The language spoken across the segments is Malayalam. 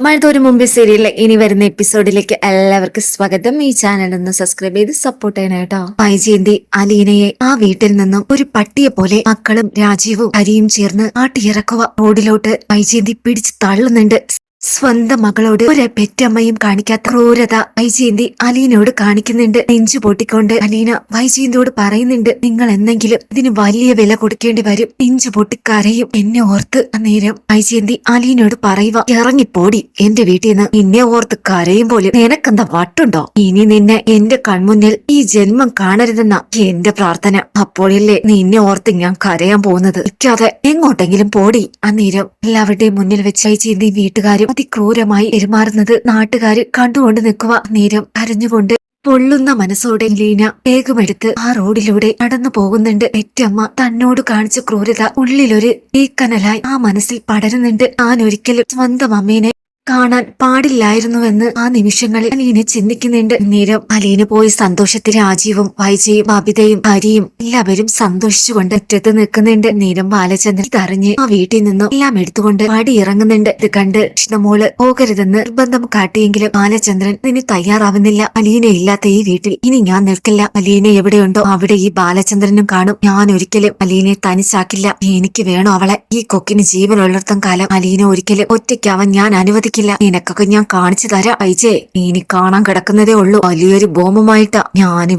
മഴത്തോരു മുമ്പ് സീരിയലിലെ ഇനി വരുന്ന എപ്പിസോഡിലേക്ക് എല്ലാവർക്കും സ്വാഗതം. ഈ ചാനൽ ഒന്ന് സബ്സ്ക്രൈബ് ചെയ്ത് സപ്പോർട്ട് ചെയ്യണം കേട്ടോ വൈജയന്തി അലീനയെ ആ വീട്ടിൽ നിന്നും ഒരു പട്ടിയെ പോലെ മക്കളും രാജീവും ഹരിയും ചേർന്ന് ആട്ടിയിറക്കുക. റോഡിലോട്ട് വൈജയന്തി പിടിച്ച് തള്ളുന്നുണ്ട്. സ്വന്തം മകളോട് ഒരു പെറ്റമ്മയും കാണിക്കാത്ത ക്രൂരത വൈജയന്തി അലീനയോട് കാണിക്കുന്നുണ്ട്. നെഞ്ചു പൊട്ടിക്കൊണ്ട് അലീന വൈജയന്തിയോട് പറയുന്നുണ്ട് നിങ്ങൾ എന്തെങ്കിലും ഇതിന് വലിയ വില കൊടുക്കേണ്ടി വരും. നെഞ്ചു പൊട്ടിക്കരയും എന്നെ ഓർത്ത് അന്നേരം വൈജയന്തി അലീനയോട് പറയുക ഇറങ്ങിപ്പോടി. എന്റെ വീട്ടിൽ നിന്ന് നിന്നെ ഓർത്ത് കരയും പോലും നിനക്കെന്താ വട്ടുണ്ടോ? ഇനി നിന്നെ എന്റെ കൺമുന്നിൽ ഈ ജന്മം കാണരുതെന്ന എന്റെ പ്രാർത്ഥന. അപ്പോഴല്ലേ നിന്നെ ഓർത്ത് ഞാൻ കരയാൻ പോകുന്നത്. ഇക്കാതെ എങ്ങോട്ടെങ്കിലും പോടി. അന്നേരം എല്ലാവരുടെയും മുന്നിൽ വെച്ച് വൈജയന്തി വീട്ടുകാരും അതിക്രൂരമായി പെരുമാറുന്നത് നാട്ടുകാര് കണ്ടുകൊണ്ട് നിൽക്കുക നേരം കരഞ്ഞുകൊണ്ട് പൊള്ളുന്ന മനസ്സോടെ ലീന വേഗമെടുത്ത് ആ റോഡിലൂടെ നടന്നു പോകുന്നുണ്ട്. പെറ്റമ്മ തന്നോട് കാണിച്ച ക്രൂരത ഉള്ളിലൊരു തീക്കനലായി ആ മനസ്സിൽ പടരുന്നുണ്ട്. ഞാൻ ഒരിക്കലും സ്വന്തം അമ്മേനെ കാണാൻ പാടില്ലായിരുന്നുവെന്ന് ആ നിമിഷങ്ങളിൽ അലീന ചിന്തിക്കുന്നുണ്ട്. നേരം അലീന പോയി സന്തോഷത്തിൽ രാജീവും വൈജയും അബിതയും ഹരിയും എല്ലാവരും സന്തോഷിച്ചുകൊണ്ട് അറ്റത്ത് നിൽക്കുന്നുണ്ട്. നേരം ബാലചന്ദ്രൻ തറിഞ്ഞ് ആ വീട്ടിൽ നിന്നും എല്ലാം എടുത്തുകൊണ്ട് പാടി ഇറങ്ങുന്നുണ്ട്. ഇത് കണ്ട് കൃഷ്ണമോൾ പോകരുതെന്ന് നിർബന്ധം കാട്ടിയെങ്കിലും ബാലചന്ദ്രൻ ഇതിന് തയ്യാറാവുന്നില്ല. അലീന ഇല്ലാത്ത ഈ വീട്ടിൽ ഇനി ഞാൻ നിൽക്കില്ല. അലീന എവിടെയുണ്ടോ അവിടെ ഈ ബാലചന്ദ്രനും കാണും. ഞാൻ ഒരിക്കലും അലീനെ തനിച്ചാക്കില്ല. എനിക്ക് വേണോ അവളെ. ഈ കൊക്കിന് ജീവനുള്ളിടത്തം കാലം അലീന ഒരിക്കലും ഒറ്റയ്ക്കാവാൻ ഞാൻ അനുവദിക്കില്ല നിനക്കൊക്കെ ഞാൻ കാണിച്ചു തരാം ഐജേ. ഇനി കാണാൻ കിടക്കുന്നതേ ഉള്ളൂ. വലിയൊരു ബോംബുമായിട്ടാ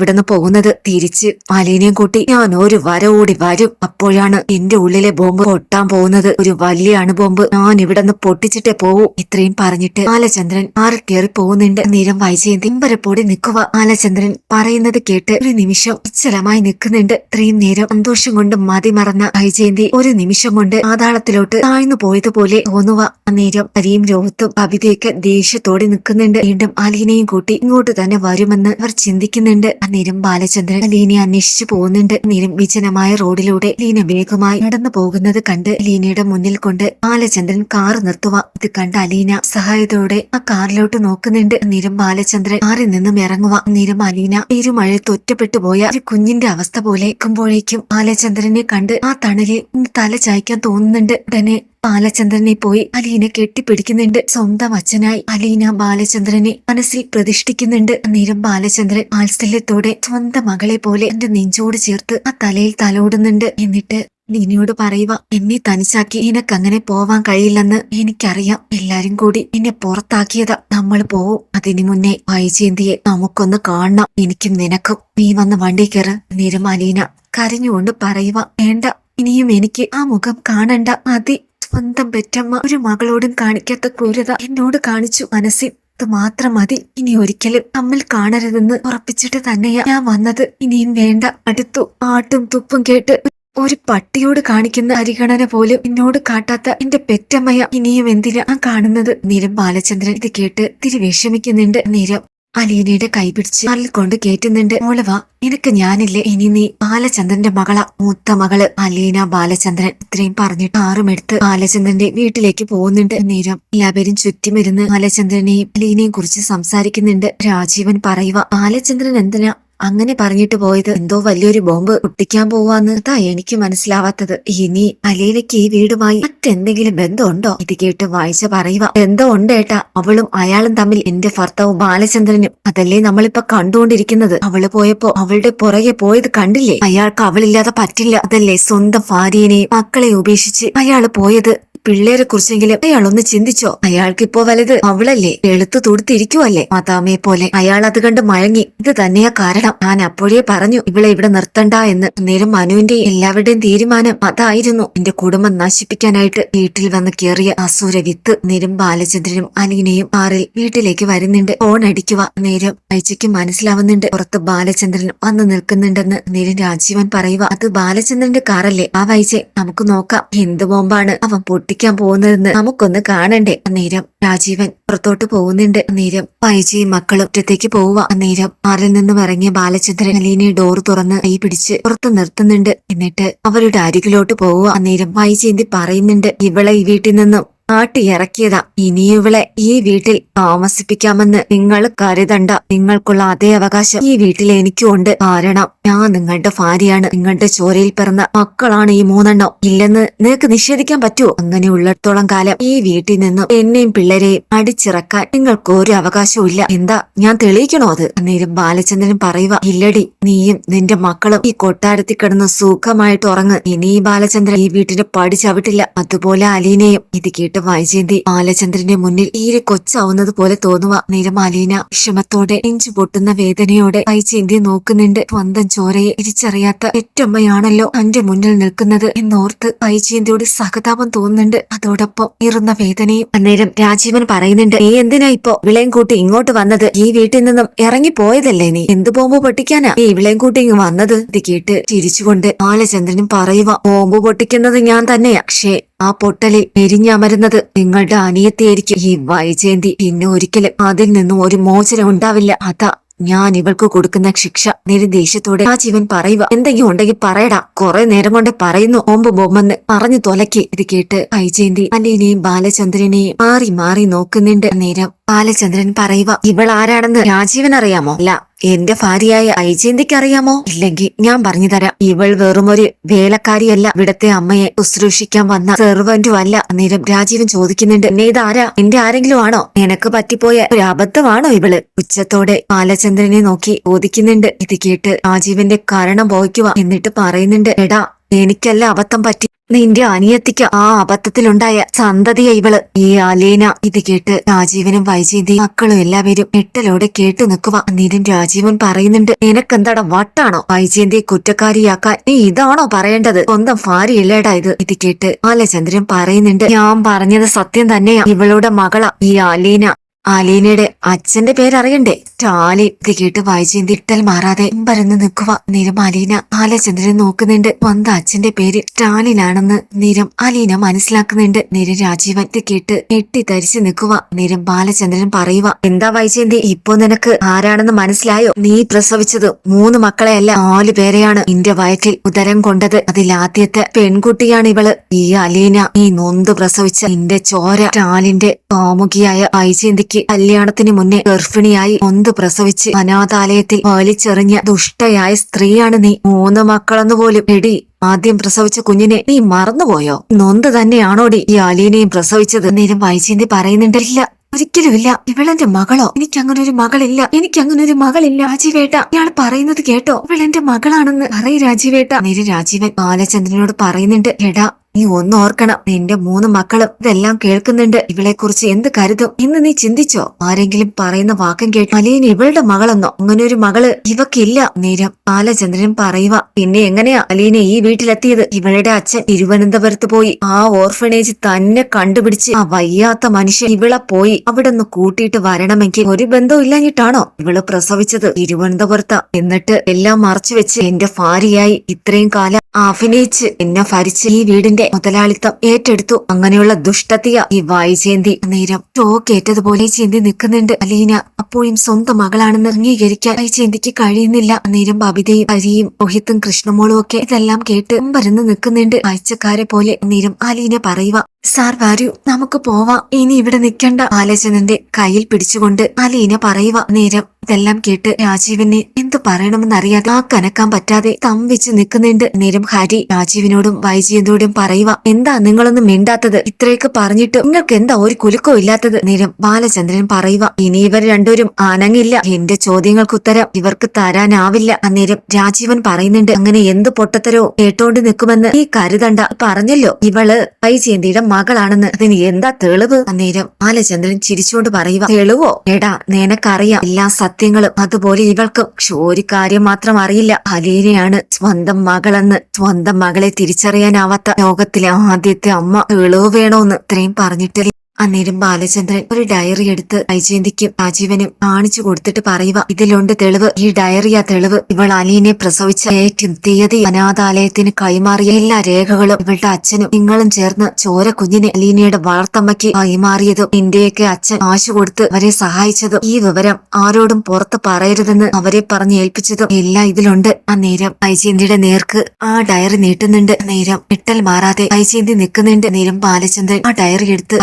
നിന്ന് പോകുന്നത്. തിരിച്ച് അലീനയും കൂട്ടി ഞാൻ ഒരു വര ഓടി വരും. അപ്പോഴാണ് എന്റെ ഉള്ളിലെ ബോംബ് പൊട്ടാൻ പോകുന്നത്. ഒരു വലിയ അണുബോംബ് ഞാൻ ഇവിടുന്ന് പൊട്ടിച്ചിട്ടേ പോവൂ. ഇത്രയും പറഞ്ഞിട്ട് ബാലചന്ദ്രൻ ആറ് കയറി പോകുന്നുണ്ട്. നിരം വൈജയന്തി തിമ്പരപ്പോടി നിൽക്കുക. ബാലചന്ദ്രൻ പറയുന്നത് കേട്ട് ഒരു നിമിഷം നിശ്ചലമായി നിൽക്കുന്നുണ്ട്. ഇത്രയും നേരം സന്തോഷം കൊണ്ട് മതി മറന്ന വൈജയന്തി ഒരു നിമിഷം കൊണ്ട് പാതാളത്തിലോട്ട് താഴ്ന്നു പോയതുപോലെ തോന്നുക. നേരം അരിയും രോഹത്തും കവിതയൊക്കെ ദേഷ്യത്തോടെ നിൽക്കുന്നുണ്ട്. വീണ്ടും അലീനയും കൂട്ടി ഇങ്ങോട്ട് തന്നെ വരുമെന്ന് അവർ ചിന്തിക്കുന്നുണ്ട്. അന്നേരം ബാലചന്ദ്രൻ അലീനയെ അന്വേഷിച്ചു പോകുന്നുണ്ട്. അന്നേരം വിജനമായ റോഡിലൂടെ ലീന വേഗമായി നടന്നു പോകുന്നത് കണ്ട് ലീനയുടെ മുന്നിൽ കൊണ്ട് ബാലചന്ദ്രൻ കാർ നിർത്തുക ഇത് കണ്ട് അലീന സഹായത്തോടെ ആ കാറിലോട്ട് നോക്കുന്നുണ്ട്. അന്നേരം ബാലചന്ദ്രൻ കാറിൽ നിന്നും ഇറങ്ങുക അന്നേരം അലീന പെരുമഴയത്ത് ഒറ്റപ്പെട്ടു പോയ ഒരു കുഞ്ഞിന്റെ അവസ്ഥ പോലെ നിൽക്കുമ്പോഴേക്കും ബാലചന്ദ്രനെ കണ്ട് ആ തണലിൽ തല ചായ്ക്കാൻ തോന്നുന്നുണ്ട്. ഉടനെ ബാലചന്ദ്രനെ പോയി അലീന കെട്ടിപ്പിടിക്കുന്നുണ്ട്. സ്വന്തം അച്ഛനായി അലീന ബാലചന്ദ്രനെ മനസ്സിൽ പ്രതിഷ്ഠിക്കുന്നുണ്ട്. അന്നേരം ബാലചന്ദ്രൻ വാത്സല്യത്തോടെ സ്വന്തം മകളെ പോലെ എന്റെ നെഞ്ചോട് ചേർത്ത് ആ തലയിൽ തലോടുന്നുണ്ട്. എന്നിട്ട് നിന്നോട് പറയുക എന്നെ തനിച്ചാക്കി നിനക്കങ്ങനെ പോവാൻ കഴിയില്ലെന്ന് എനിക്കറിയാം. എല്ലാരും കൂടി എന്നെ പുറത്താക്കിയതാ. നമ്മൾ പോവും. അതിനു മുന്നേ വൈജയന്തിയെ നമുക്കൊന്ന് കാണണം. എനിക്കും നിനക്കും. നീ വന്ന് വണ്ടി കയറ്. നിരമാലീന കരഞ്ഞുകൊണ്ട് പറയുക വേണ്ട. ഇനിയും എനിക്ക് ആ മുഖം കാണണ്ട. മതി. സ്വന്തം പെറ്റമ്മ ഒരു മകളോടും കാണിക്കാത്ത ക്രൂരത എന്നോട് കാണിച്ചു മനസ്സിൽ. ഇത് മാത്രം മതി. ഇനി ഒരിക്കലും തമ്മിൽ കാണരുതെന്ന് ഉറപ്പിച്ചിട്ട് തന്നെയാ ഞാൻ വന്നത്. ഇനിയും വേണ്ട. അടുത്തു ആട്ടും തുപ്പും കേട്ട് ഒരു പട്ടിയോട് കാണിക്കുന്ന പരിഗണന പോലും എന്നോട് കാട്ടാത്ത എന്റെ പെറ്റമ്മയ. ഇനിയും എന്തിനാ കാണുന്നത്? നിരം ബാലചന്ദ്രൻ ഇത് കേട്ട് തിരി വിഷമിക്കുന്നുണ്ട്. നിരം അലീനയുടെ കൈ പിടിച്ച് കൊണ്ട് കേറ്റുന്നുണ്ട്. മോളവാ നിനക്ക് ഞാനില്ലേ. ഇനി നീ ബാലചന്ദ്രന്റെ മകള. മൂത്ത മകൾ അലീന ബാലചന്ദ്രൻ. ഇത്രയും പറഞ്ഞിട്ട് ആറും എടുത്ത് ബാലചന്ദ്രന്റെ വീട്ടിലേക്ക് പോകുന്നുണ്ട്. നേരം എല്ലാവരും ചുറ്റുമിരുന്ന് ബാലചന്ദ്രനെയും അലീനയും കുറിച്ച് സംസാരിക്കുന്നുണ്ട്. രാജീവൻ പറയുക ബാലചന്ദ്രൻ എന്തിനാ അങ്ങനെ പറഞ്ഞിട്ട് പോയത് എന്തോ വലിയൊരു ബോംബ് പൊട്ടിക്കാൻ പോവാന്ന് അതാ എനിക്ക് മനസ്സിലാവാത്തത്. ഇനി അലീലയ്ക്ക് ഈ വീടുമായി മറ്റെന്തെങ്കിലും ബന്ധമുണ്ടോ? ഇത് കേട്ട് വായിച്ച പറയുക എന്തോ ഉണ്ട് ഏട്ടാ. അവളും അയാളും തമ്മിൽ എന്റെ ഭർത്താവും ബാലചന്ദ്രനും. അതല്ലേ നമ്മളിപ്പോ കണ്ടുകൊണ്ടിരിക്കുന്നത്? അവൾ പോയപ്പോ അവളുടെ പുറകെ പോയത് കണ്ടില്ലേ? അയാൾക്ക് അവളില്ലാതെ പറ്റില്ല. അതല്ലേ സ്വന്തം ഭാര്യനെയും മക്കളെ ഉപേക്ഷിച്ച് അയാൾ പോയത്? പിള്ളേരെ കുറിച്ചെങ്കിലും അയാൾ ഒന്ന് ചിന്തിച്ചോ. അയാൾക്കിപ്പോ വലുത് അവളല്ലേ? എളുത്തു തുടുത്തിരിക്കുവല്ലേ? മാതാമയെ പോലെ അയാൾ അത് കണ്ട് മയങ്ങി. ഇത് തന്നെയാ കാരണം. ഞാൻ അപ്പോഴേ പറഞ്ഞു ഇവളെ ഇവിടെ നിർത്തണ്ട എന്ന്. നേരം മനുവിന്റെ എല്ലാവരുടെയും തീരുമാനം അതായിരുന്നു. എന്റെ കുടുംബം നശിപ്പിക്കാനായിട്ട് വീട്ടിൽ വന്ന് കയറിയ അസുര വിത്ത് നേരം ബാലചന്ദ്രനും അനുവിനെയും ആറിൽ വീട്ടിലേക്ക് വരുന്നുണ്ട്. ഫോൺ അടിക്കുക. നേരം അയച്ചയ്ക്ക് മനസ്സിലാവുന്നുണ്ട്. പുറത്ത് ബാലചന്ദ്രൻ വന്ന് നിൽക്കുന്നുണ്ടെന്ന് നേരം രാജീവൻ പറയുക അത് ബാലചന്ദ്രന്റെ കാറല്ലേ? ആ വൈജെ നമുക്ക് നോക്കാം. എന്ത് ബോംബാണ്? അവൻ പൊട്ടിക്കാൻ പോകുന്നതെന്ന് നമുക്കൊന്ന് കാണണ്ടേ? അന്നേരം രാജീവൻ പുറത്തോട്ട് പോകുന്നുണ്ട്. അന്നേരം പൈജിയും മക്കളും ഒറ്റത്തേക്ക് പോവുക. അന്നേരം ആറിൽ നിന്നും ഇറങ്ങിയ ബാലചന്ദ്രൻ അലീനെ ഡോർ തുറന്ന് കൈ പിടിച്ച് പുറത്ത് നിർത്തുന്നുണ്ട്. എന്നിട്ട് അവരുടെ അരികിലോട്ട് പോവുക. അന്നേരം വൈജയന്തി പറയുന്നുണ്ട്? ഇവളെ ഈ വീട്ടിൽ നിന്നും ആട്ടിയിറക്കിയതാ. ഇനി ഇവളെ ഈ വീട്ടിൽ താമസിപ്പിക്കാമെന്ന് നിങ്ങൾ കരുതണ്ട. നിങ്ങൾക്കുള്ള അതേ അവകാശം ഈ വീട്ടിൽ എനിക്കും ഉണ്ട് കാരണം ഞാൻ നിങ്ങളുടെ ഭാര്യയാണ്. നിങ്ങളുടെ ചോരയിൽ പിറന്ന മക്കളാണ് ഈ മൂന്നെണ്ണം. ഇല്ലെന്ന് നിനക്ക് നിഷേധിക്കാൻ പറ്റുമോ? അങ്ങനെ ഉള്ളിടത്തോളം കാലം ഈ വീട്ടിൽ നിന്നും എന്നെയും പിള്ളേരെയും അടിച്ചിറക്കാൻ നിങ്ങൾക്ക് ഒരു അവകാശവും ഇല്ല. എന്താ ഞാൻ തെളിയിക്കണോ അത്? അന്നേരം ബാലചന്ദ്രൻ പറയുക ഇല്ലടി നീയും നിന്റെ മക്കളും ഈ കൊട്ടാരത്തിൽ കിടന്ന് സുഖമായിട്ട് ഉറങ്ങ്. ഇനി ഈ ബാലചന്ദ്രൻ ഈ വീട്ടിന്റെ പടി ചവിട്ടില്ല അതുപോലെ അലീനയും ഇത് കേട്ട് വൈജയന്തി ബാലചന്ദ്രന്റെ മുന്നിൽ തീരെ കൊച്ചാവുന്നത് പോലെ തോന്നുക നിരമാലീന വിഷമത്തോടെ നെഞ്ചു പൊട്ടുന്ന വേദനയോടെ വൈജയന്തി നോക്കുന്നുണ്ട്. സ്വന്തം ചോരയെ തിരിച്ചറിയാത്ത പെറ്റമ്മയാണല്ലോ തന്റെ മുന്നിൽ നിൽക്കുന്നത് എന്നോർത്ത് വൈജയന്തിയോട് സഹതാപം തോന്നുന്നുണ്ട്. അതോടൊപ്പം ഇറുന്ന വേദനയും അന്നേരം രാജീവൻ പറയുന്നുണ്ട് നീ എന്തിനാ ഇപ്പോ ഇവിളെയും കൂട്ടി ഇങ്ങോട്ട് വന്നത്? ഈ വീട്ടിൽ നിന്നും ഇറങ്ങി പോയതല്ലേ നീ? എന്ത് ബോംബ് പൊട്ടിക്കാനാ ഈ ഇവിളെയും കൂട്ടി ഇങ്ങ് വന്നത്? ഇത് കേട്ട് ചിരിച്ചുകൊണ്ട് ബാലചന്ദ്രനും പറയുക ബോംബ് പൊട്ടിക്കുന്നത് ഞാൻ തന്നെയാ. പക്ഷേ ആ പൊട്ടലിൽ എരിഞ്ഞമരുന്നത് നിങ്ങളുടെ അനിയത്തിയായിരിക്കും. ഈ വൈജയന്തി പിന്നെ ഒരിക്കലും അതിൽ നിന്നും ഒരു മോചനം ഉണ്ടാവില്ല. അതാ ഞാൻ ഇവൾക്ക് കൊടുക്കുന്ന ശിക്ഷ. നിരുദ്ദേശത്തോടെ ആ ജീവൻ പറയുക. എന്തെങ്കിലും ഉണ്ടെങ്കിൽ പറയടാ. കുറെ നേരം കൊണ്ട് പറയുന്നു. ഓമ്പ് ബോമെന്ന് പറഞ്ഞു തൊലക്കി. ഇത് കേട്ട് വൈജയന്തി അലീനെയും ബാലചന്ദ്രനെയും മാറി മാറി നോക്കുന്നുണ്ട്. നേരം ബാലചന്ദ്രൻ പറയുക ഇവൾ ആരാണെന്ന് രാജീവൻ അറിയാമോ അല്ല എന്റെ ഭാര്യയായ ഐജയന്തിക്ക് അറിയാമോ ഇല്ലെങ്കിൽ ഞാൻ പറഞ്ഞു തരാം. ഇവൾ വെറുമൊരു വേലക്കാരിയല്ല. ഇവിടത്തെ അമ്മയെ ശുശ്രൂഷിക്കാൻ വന്ന സെർവന്റും അല്ല അന്നേരം രാജീവൻ ചോദിക്കുന്നുണ്ട് എന്നെ ഇതാരാ? എന്റെ ആരെങ്കിലും ആണോ നിനക്ക് പറ്റിപ്പോയ ഒരു അബദ്ധമാണോ ഇവൾ? ഉച്ചത്തോടെ ബാലചന്ദ്രനെ നോക്കി ചോദിക്കുന്നുണ്ട്. ഇത് കേട്ട് രാജീവന്റെ കാരണം പോയിക്കുക എന്നിട്ട് പറയുന്നുണ്ട് എടാ എനിക്കല്ല അബദ്ധം പറ്റി നിന്റെ അനിയത്തിക്ക് ആ അബദ്ധത്തിലുണ്ടായ സന്തതിയ ഇവൾ. ഈ അലീന ഇത് കേട്ട് രാജീവനും വൈജയന്തി മക്കളും എല്ലാവരും എട്ടലോടെ കേട്ടു നിൽക്കുക അന്നേരം രാജീവൻ പറയുന്നുണ്ട് നിനക്കെന്താടാ വട്ടാണോ? വൈജയന്തിയെ കുറ്റക്കാരിയാക്കാൻ നീ ഇതാണോ പറയേണ്ടത്? സ്വന്തം ഭാര്യയില്ലേടാ ഇത്? ഇത് കേട്ട് ബാലചന്ദ്രൻ പറയുന്നുണ്ട് ഞാൻ പറഞ്ഞത് സത്യം തന്നെയാ. ഇവളുടെ മകളാ ഈ അലീന. അലീനയുടെ അച്ഛന്റെ പേരറിയണ്ടേ? ടാലി ഇത് കേട്ട് വൈജയന്തി ഇട്ടൽ മാറാതെ പരന്ന് നിൽക്കുക നിരം അലീന ബാലചന്ദ്രൻ നോക്കുന്നുണ്ട്. സ്വന്തം അച്ഛന്റെ പേര് ടാലിനാണെന്ന് നിരം അലീന മനസ്സിലാക്കുന്നുണ്ട്. നിര രാജീവൻ ഇത് കേട്ട് ഞെട്ടിത്തരിച്ച് നിൽക്കുക നിരം ബാലചന്ദ്രൻ പറയുക എന്താ വൈജയന്തി ഇപ്പൊ നിനക്ക് ആരാണെന്ന് മനസ്സിലായോ? നീ പ്രസവിച്ചത് മൂന്ന് മക്കളെയല്ല നാലു പേരെയാണ്. നിന്റെ വയറ്റിൽ ഉദരം കൊണ്ടത് അതിലാദ്യത്തെ പെൺകുട്ടിയാണ് ഇവൾ. ഈ അലീന നീ നൊന്ത് പ്രസവിച്ച നിന്റെ ചോര ടാലിന്റെ കാമുകിയായ വൈജയന്തിക്ക് കല്യാണത്തിന് മുന്നേ ഗർഭിണിയായി ഒന്ന് പ്രസവിച്ച് അനാഥാലയത്തിൽ വലിച്ചെറിഞ്ഞ ദുഷ്ടയായ സ്ത്രീയാണ് നീ. മൂന്ന് മക്കളെന്ന് പോലും. എടി ആദ്യം പ്രസവിച്ച കുഞ്ഞിനെ നീ മറന്നുപോയോ? നൊന്ത് തന്നെയാണോടി ഈ അലീനയും പ്രസവിച്ചത്? നേരം വായിച്ചിന്തി പറയുന്നുണ്ടല്ല. ഒരിക്കലുമില്ല. ഇവളെന്റെ മകളോ? എനിക്ക് അങ്ങനെ ഒരു മകളില്ല. എനിക്ക് അങ്ങനെ ഒരു മകളില്ല. രാജീവേട്ട ഇയാൾ പറയുന്നത് കേട്ടോ. ഇവളെന്റെ മകളാണെന്ന്. അറിയ രാജീവേട്ട. നേരെ രാജീവൻ ബാലചന്ദ്രനോട് പറയുന്നുണ്ട്. എടാ നീ ഒന്നോർക്കണം. നിന്റെ മൂന്ന് മക്കളും ഇതെല്ലാം കേൾക്കുന്നുണ്ട്. ഇവളെ കുറിച്ച് എന്ത് കരുതും? എന്ന് നീ ചിന്തിച്ചോ? ആരെങ്കിലും പറയുന്ന വാക്കം കേട്ട് അലീന ഇവളുടെ മകളെന്നോ? അങ്ങനെ ഒരു മകൾ ഇവക്കില്ല. നേരം ബാലചന്ദ്രൻ പറയുക പിന്നെ എങ്ങനെയാ അലീന ഈ വീട്ടിലെത്തിയത്? ഇവളുടെ അച്ഛൻ തിരുവനന്തപുരത്ത് പോയി ആ ഓർഫനേജ് തന്നെ കണ്ടുപിടിച്ച് ആ വയ്യാത്ത മനുഷ്യൻ ഇവളെ പോയി അവിടെ നിന്ന് കൂട്ടിയിട്ട് വരണമെങ്കിൽ ഒരു ബന്ധവും ഇല്ലാഞ്ഞിട്ടാണോ ഇവൾ പ്രസവിച്ചത് തിരുവനന്തപുരത്താ? എന്നിട്ട് എല്ലാം മറച്ചു വെച്ച് എന്റെ ഭാര്യയായി ഇത്രയും കാലം അഭിനയിച്ച് എന്നെ ഭരിച്ച് ഈ വീടിന്റെ മുതലാളിത്തം ഏറ്റെടുത്തു. അങ്ങനെയുള്ള ദുഷ്ടത്തിയ ഈ വായിചേന്തി നേരം ഷോക്കേറ്റതുപോലെ ചേന്തി നിൽക്കുന്നുണ്ട് അലീന. അപ്പോഴും സ്വന്തം മകളാണെന്ന് അംഗീകരിക്കാൻ വായിചേന്തിക്ക് കഴിയുന്നില്ല. നേരം ബബിതയും ഹരിയും രോഹിത്തും കൃഷ്ണമോളും ഒക്കെ ഇതെല്ലാം കേട്ട് പരന്ന് നിൽക്കുന്നുണ്ട്. കാഴ്ചക്കാരെ പോലെ നേരം അലീന പറയുക സാർ വരൂ നമുക്ക് പോവാം. ഇനി ഇവിടെ നിൽക്കണ്ട. ആലോചനന്റെ കയ്യിൽ പിടിച്ചുകൊണ്ട് അലീന പറയുക നേരം ഇതെല്ലാം കേട്ട് രാജീവിനെ എന്തു പറയണമെന്നറിയാതെ ആ കനക്കാൻ പറ്റാതെ തം വെച്ച് നിൽക്കുന്നുണ്ട്. നേരം ഹരി രാജീവിനോടും വൈജയന്തോടും പറയുക എന്താ നിങ്ങളൊന്നും മിണ്ടാത്തത്? ഇത്രയൊക്കെ പറഞ്ഞിട്ട് നിങ്ങൾക്ക് എന്താ ഒരു കുലുക്കോ ഇല്ലാത്തത്? നേരം ബാലചന്ദ്രൻ പറയുക ഇനി ഇവർ രണ്ടുപേരും ആനങ്ങില്ല. എന്റെ ചോദ്യങ്ങൾക്ക് ഉത്തരം ഇവർക്ക് തരാനാവില്ല. അന്നേരം രാജീവൻ പറയുന്നുണ്ട് അങ്ങനെ എന്ത് പൊട്ടത്തരോ? കേട്ടോണ്ട് നിൽക്കുമെന്ന് ഈ കരുതണ്ട. പറഞ്ഞല്ലോ ഇവൾ വൈജയന്തിയുടെ മകളാണെന്ന്. അതിന് എന്താ തെളിവ്? അന്നേരം ബാലചന്ദ്രൻ ചിരിച്ചുകൊണ്ട് പറയുക തെളിവോ? എടാ നിനക്കറിയാം. എല്ലാ സത്യങ്ങളും അതുപോലെ ഇവൾക്കും ഒരു കാര്യം മാത്രം അറിയില്ല. അലീനയാണ് സ്വന്തം മകളെന്ന്. സ്വന്തം മകളെ തിരിച്ചറിയാനാവാത്ത ലോകത്തിലെ ആദ്യത്തെ അമ്മ തെളിവ് വേണോന്ന്. ഇത്രയും പറഞ്ഞിട്ട് അന്നേരം ബാലചന്ദ്രൻ ഒരു ഡയറി എടുത്ത് വൈജയന്തിക്കും രാജീവനും കാണിച്ചു കൊടുത്തിട്ട് പറയുക ഇതിലുണ്ട് തെളിവ്. ഈ ഡയറിയാ തെളിവ് ഇവൾ അലീനെ പ്രസവിച്ച ഏറ്റവും തീയതി അനാഥാലയത്തിന് കൈമാറിയ എല്ലാ രേഖകളും ഇവളുടെ അച്ഛനും നിങ്ങളും ചേർന്ന് ചോര കുഞ്ഞിനെ അലീനയുടെ വളർത്തമ്മയ്ക്ക് കൈമാറിയതും നിന്റെയൊക്കെ അച്ഛൻ ആശു കൊടുത്ത് അവരെ സഹായിച്ചതും ഈ വിവരം ആരോടും പുറത്ത് പറയരുതെന്ന് അവരെ പറഞ്ഞ് ഏൽപ്പിച്ചതും എല്ലാം ഇതിലുണ്ട്. അന്നേരം വൈജയന്തിയുടെ നേർക്ക് ആ ഡയറി നീട്ടുന്നുണ്ട്. നേരം ഇട്ടൽ മാറാതെ വൈജയന്തി നിൽക്കുന്നുണ്ട്. നേരം ബാലചന്ദ്രൻ ആ ഡയറി എടുത്ത്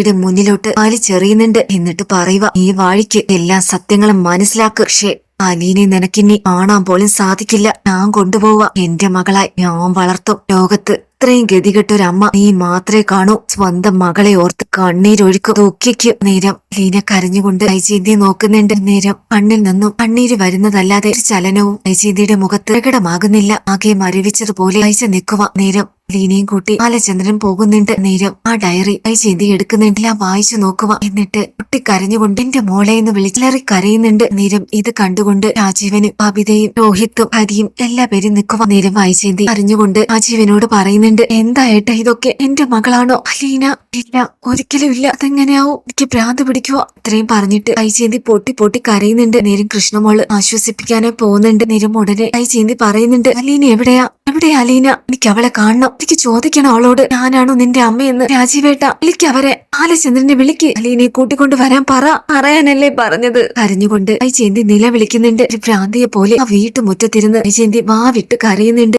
വൈജയന്തിയുടെ മുന്നിലോട്ട് വലിച്ചെറിയുന്നുണ്ട്. എന്നിട്ട് പറയുക ഈ വാഴിക്ക് എല്ലാ സത്യങ്ങളും മനസ്സിലാക്കുക പക്ഷേ അലീനെ നിനക്കിനി കാണാൻ പോലും സാധിക്കില്ല. ഞാൻ കൊണ്ടുപോവുക എന്റെ മകളായി ഞാൻ വളർത്തും ലോകത്ത്. ഇത്രയും ഗതികെട്ടൊരമ്മ നീ മാത്രമേ കാണൂ. സ്വന്തം മകളെ ഓർത്ത് കണ്ണീരൊഴുക്കും. ദുഃഖിക്കും നേരം ലീന കരഞ്ഞുകൊണ്ട് ഐചീന്തി നോക്കുന്നുണ്ട്. നേരം കണ്ണിൽ നിന്നും കണ്ണീര് വരുന്നതല്ലാതെ ഒരു ചലനവും ഐചീന്തിയുടെ മുഖത്ത് പ്രകടമാകുന്നില്ല. ആകെ മരവിച്ചതുപോലെ വൈജ നിൽക്കുക നേരം ലീനയും കൂട്ടി ബാലചന്ദ്രൻ പോകുന്നുണ്ട്. നേരം ആ ഡയറി ചെയ്തി എടുക്കുന്നുണ്ട്. എല്ലാം വായിച്ചു നോക്കുക എന്നിട്ട് കുട്ടി കരഞ്ഞുകൊണ്ട് എന്റെ മോളെ എന്ന് വിളിച്ചിലറി കരയുന്നുണ്ട്. നേരം ഇത് കണ്ടുകൊണ്ട് രാജീവനും ബബിതയും രോഹിത്തും ഹരിയും എല്ലാ പേരും നിൽക്കുക നേരം വായിച്ചേന്തി അറിഞ്ഞുകൊണ്ട് രാജീവനോട് പറയുന്നുണ്ട് എന്തായിട്ട് ഇതൊക്കെ? എന്റെ മകളാണോ? അലീന ഇല്ല ഒരിക്കലും ഇല്ല. അതെങ്ങനെയാവും? എനിക്ക് ഭ്രാന്ത് പിടിക്കുക ഇത്രയും പറഞ്ഞിട്ട് കൈ ചെയ്തി പൊട്ടി പൊട്ടി കരയുന്നുണ്ട്. നേരം കൃഷ്ണമോൾ ആശ്വസിപ്പിക്കാനേ പോകുന്നുണ്ട്. നേരം ഉടനെ കൈ ചെയ്തി പറയുന്നുണ്ട് അലീന എവിടെയാ? എവിടെയാ അലീന? എനിക്ക് അവളെ കാണണം. എനിക്ക് ചോദിക്കണം അവളോട്. ഞാനാണോ നിന്റെ അമ്മയെന്ന്? രാജീവേട്ട വിളിക്ക് അവരെ. ബാലചന്ദ്രനെ വിളിക്ക്. അലീനയെ കൂട്ടിക്കൊണ്ട് വരാൻ പറ. പറയാനല്ലേ പറഞ്ഞത്. കരഞ്ഞുകൊണ്ട് കൈ ചേന്തി നില വിളിക്കുന്നുണ്ട് ഒരു ഭ്രാന്തിയെ പോലെ ആ വീട്ടുമുറ്റത്തിരുന്ന് കൈ വാ വിട്ട് കരയുന്നുണ്ട്.